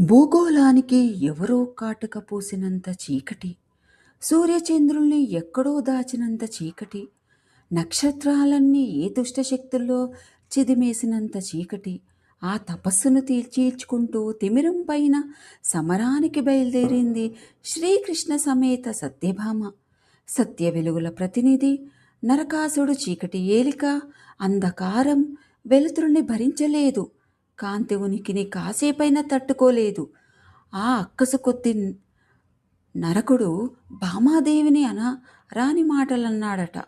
భూగోళానికి ఎవరో కాటుక పూసినంత చీకటి సూర్యచంద్రుల్ని ఎక్కడో దాచినంత చీకటి నక్షత్రాలన్నీ ఏ దుష్టశక్తుల్లో చిదిమేసినంత చీకటి ఆ తపస్సును తీర్చీల్చుకుంటూ తిమిరం పైన సమరానికి బయలుదేరింది శ్రీకృష్ణ సమేత సత్యభామ. సత్య వెలుగుల ప్రతినిధి నరకాసుడు చీకటి ఏలిక అంధకారం వెలుతురుని భరించలేదు. కాంతి ఉనికిని కాసేపైనా తట్టుకోలేదు. ఆ అక్కసు కొద్ది నరకుడు భామాదేవిని అన రాని మాటలన్నాడట.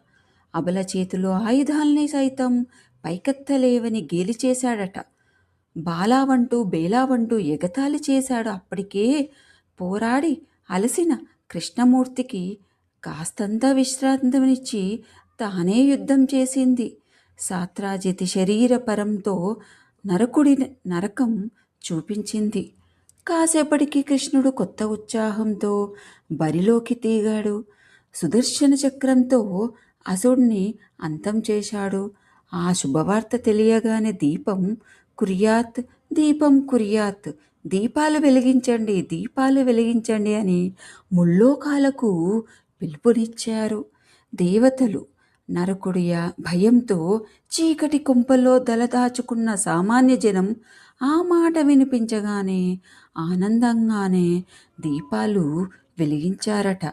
అబల చేతిలో ఆయుధాల్ని సైతం పైకెత్తలేవని గేలి చేశాడట బాలావంటూ బేలావంటూ ఎగతాళి చేశాడు అప్పటికే పోరాడి అలసిన కృష్ణమూర్తికి కాస్తంత విశ్రాంతినిచ్చి తానే యుద్ధం చేసింది. సాత్రాజితి శరీర పరంతో నరకుడి నరకం చూపించింది. కాసేపటికి కృష్ణుడు కొత్త ఉత్సాహంతో బరిలోకి తీగాడు సుదర్శన చక్రంతో అసుడిని అంతం చేశాడు. ఆ శుభవార్త తెలియగానే దీపం కురియాత్ దీపం కురియాత్ దీపాలు వెలిగించండి దీపాలు వెలిగించండి అని ముల్లోకాలకు పిలుపునిచ్చారు. దేవతలు నరకుడియ భయంతో చీకటి కుంపల్లో దలదాచుకున్న సామాన్య జనం ఆ మాట వినిపించగానే ఆనందంగానే దీపాలు వెలిగించారట.